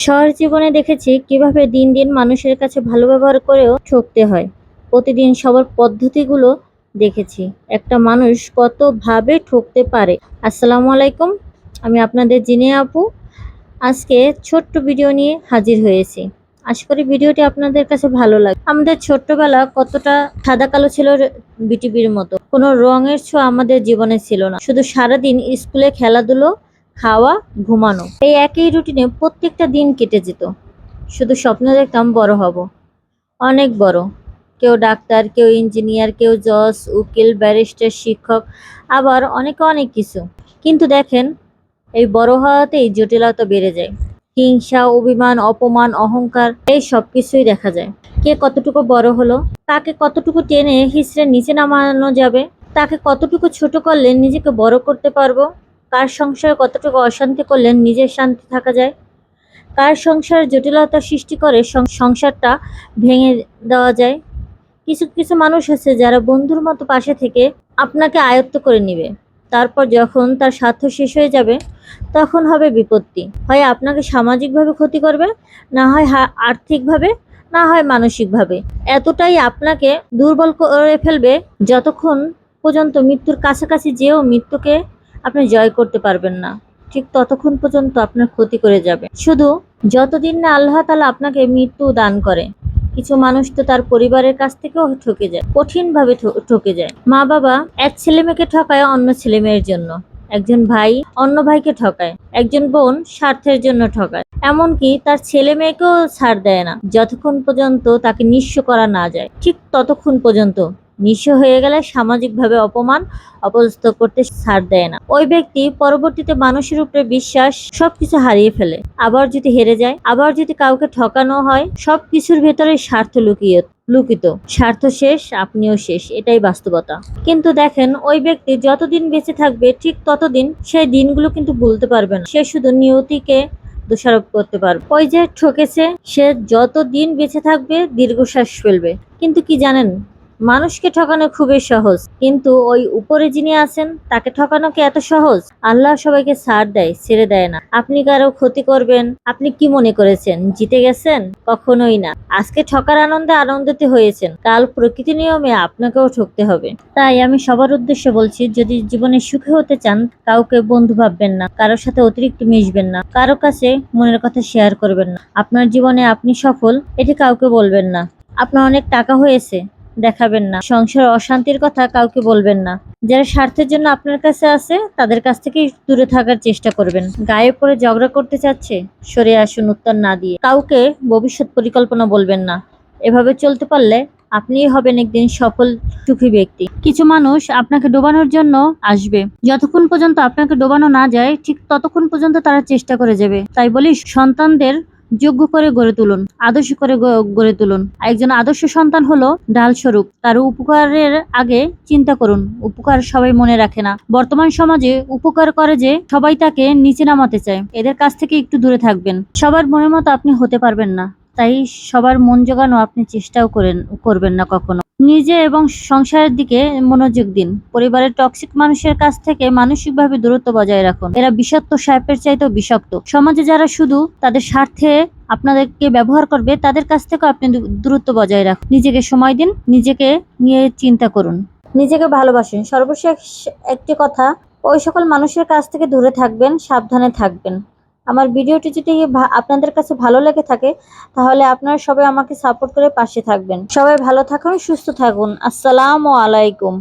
শহর জীবনে দেখেছি কীভাবে দিন দিন মানুষের কাছে ভালো ব্যবহার করেও ঠকতে হয়। প্রতিদিন সবার পদ্ধতিগুলো দেখেছি। একটা মানুষ কতভাবে ঠকতে পারে। আসসালামু আলাইকুম, আমি আপনাদের জিনে আপু। আজকে ছোট্ট ভিডিও নিয়ে হাজির হয়েছি। আশা করি ভিডিওটি আপনাদের কাছে ভালো লাগে আমাদের ছোট্টবেলা কতটা সাদা কালো ছিল বিটিভির মতো। কোনো রঙের ছোঁয়া আমাদের জীবনে ছিল না। শুধু সারাদিন স্কুলে খেলাধুলো খাওয়া, ঘুমানো। এই একই রুটিনে প্রত্যেকটা দিন কেটে যেত। শুধু স্বপ্ন দেখতাম বড় হব। অনেক বড়। কেউ ডাক্তার, কেউ ইঞ্জিনিয়ার কেউ জজ, উকিল ব্যারিস্টার শিক্ষক, আবার অনেকে অনেক কিছু। কিন্তু দেখেন, এই বড় হওয়াতেই জটিলতা বেড়ে যায়। হিংসা, অভিমান, অপমান, অহংকার, এই সব কিছুই দেখা যায়। কে কতটুকু বড় হলো, তাকে কতটুকু টেনে হিসড়ে নিচে নামানো যাবে, তাকে কতটুকু ছোট করলে নিজেকে বড় করতে পারব? কার সংসারে কতটুকু অশান্তি করলে নিজের শান্তি থাকা যায়? কার সংসার জটিলতা সৃষ্টি করে সংসারটা ভেঙে দেওয়া যায়? কিছু কিছু মানুষ আছে যারা বন্ধুর মতো পাশে থেকে আপনাকে আয়ত্ত করে নিবে। তারপর যখন তার স্বার্থ শেষ হয়ে যাবে, তখন হবে বিপত্তি। হয় আপনাকে সামাজিকভাবে ক্ষতি করবে, না হয় আর্থিকভাবে, না হয় মানসিকভাবে। এতটাই আপনাকে দুর্বল করে ফেলবে যতক্ষণ পর্যন্ত মৃত্যুর কাছাকাছি যেও মৃত্যুকে আপনি জয় করতে পারবেন না। ঠিক ততক্ষণ পর্যন্ত আপনার ক্ষতি করে যাবে। শুধু যতদিন না আল্লাহ তালা আপনাকে মৃত্যু দান করে, কিছু মানুষ তো তার পরিবারের কাছ থেকেও ঠকে যায়, কঠিনভাবে ঠকে যায়। মা বাবা এক ছেলে মেয়েকে ঠকায় অন্য ছেলে মেয়ের জন্য। একজন ভাই অন্য ভাইকে ঠকায়, একজন বোন স্বার্থের জন্য ঠকায়। এমনকি তার ছেলে মেয়েকেও ছাড় দেয় না, যতক্ষণ পর্যন্ত তাকে নিঃস্ব করা না যায়। ঠিক ততক্ষণ পর্যন্ত নিঃস্ব হয়ে গেলে সামাজিকভাবে অপমান, অপদস্থ করতে ছাড় দেয় না। ওই ব্যক্তি পরবর্তীতে মানুষের উপরে বিশ্বাস, সবকিছু হারিয়ে ফেলে। আবার যদি হেরে যায়, আবার যদি কাউকে ঠকানো হয়, সবকিছুর ভেতরে স্বার্থ লুকিয়ে, লুকিত। স্বার্থ শেষ, আপনিও শেষ, এটাই বাস্তবতা। কিন্তু দেখেন, ওই ব্যক্তি যতদিন বেঁচে থাকবে, ঠিক ততদিন সেই দিনগুলো কিন্তু ভুলতে পারবে না। সে শুধু নিয়তিকে দোষারোপ করতে পারবে। ওই যে ঠকেছে, সে যতদিন বেঁচে থাকবে, দীর্ঘশ্বাস ফেলবে। কিন্তু কি জানেন? মানুষকে ঠকানো খুবই সহজ। কিন্তু ওই উপরে যিনি আছেন, তাকে ঠকানো কি এত সহজ? আল্লাহ সবাইকে ছাড় দেয়, ছেড়ে দেয় না। আপনি কারও ক্ষতি করবেন, আপনি কি মনে করেছেন, জিতে গেছেন? কখনোই না। আজকে ঠকার আনন্দে আনন্দিত হয়েছেন। কাল প্রকৃতি নিয়মে আপনাকেও ঠকতে হবে। তাই আমি সবার উদ্দেশ্যে বলছি, যদি জীবনে সুখী হতে চান, কাউকে বন্ধু ভাববেন না কারোর সাথে অতিরিক্ত মিশবেন না, কারও কাছে মনের কথা শেয়ার করবেন না। আপনার জীবনে আপনি সফল, এটি কাউকে বলবেন না। আপনার অনেক টাকা হয়েছে দেখাবেন না। সংসার অশান্তির কথা কাউকে বলবেন না। যারা স্বার্থের জন্য আপনার কাছে আছে, তাদের কাছ থেকে দূরে থাকার চেষ্টা করবেন। গায়ে পড়ে ঝগড়া করতে চাচ্ছে, সরে আসুন উত্তর না দিয়ে। কাউকে ভবিষ্যৎ পরিকল্পনা বলবেন না। এভাবে চলতে পারলে আপনিই হবেন একদিন সফল, সুখী ব্যক্তি। কিছু মানুষ আপনাকে ডোবানোর জন্য আসবে। যতক্ষণ পর্যন্ত আপনাকে ডোবানো না যায়, ঠিক ততক্ষণ পর্যন্ত তারা চেষ্টা করে যাবে। তাই বলি, সন্তানদের যোগ্য করে গড়ে তুলুন, আদর্শ করে গড়ে তুলুন। একজন আদর্শ সন্তান হলো ডাল স্বরূপ তার উপকারের আগে চিন্তা করুন, উপকার সবাই মনে রাখে না। বর্তমান সমাজে উপকার করে যে সবাই তাকে নিচে নামাতে চায়, এদের কাছ থেকে একটু দূরে থাকবেন। সবার মনের মতো আপনি হতে পারবেন না। তাই সবার মন জোগানো আপনি চেষ্টাও করেন, করবেন না কখনো। নিজে এবং সংসারের দিকে মনোযোগ দিন। পরিবারের টক্সিক মানুষের কাছ থেকে মানসিকভাবে দূরত্ব বজায় রাখুন। এরা বিষাক্ত সাহেবের চাইতেও বিষাক্ত। সমাজে যারা শুধু তাদের স্বার্থে আপনাদেরকে ব্যবহার করবে, তাদের কাছ থেকে আপনি দূরত্ব বজায় রাখুন। নিজেকে সময় দিন, নিজেকে নিয়ে চিন্তা করুন। নিজেকে ভালোবাসুন। সর্বশেষ একটি কথা, ওই সকল মানুষের কাছ থেকে দূরে থাকবেন, সাবধানে থাকবেন। আমার ভিডিওটি যদি আপনাদের কাছে ভালো লেগে থাকে, তাহলে আপনারা সবাই আমাকে সাপোর্ট করে পাশে থাকবেন। সবাই ভালো থাকুন, সুস্থ থাকুন। আসসালামু আলাইকুম।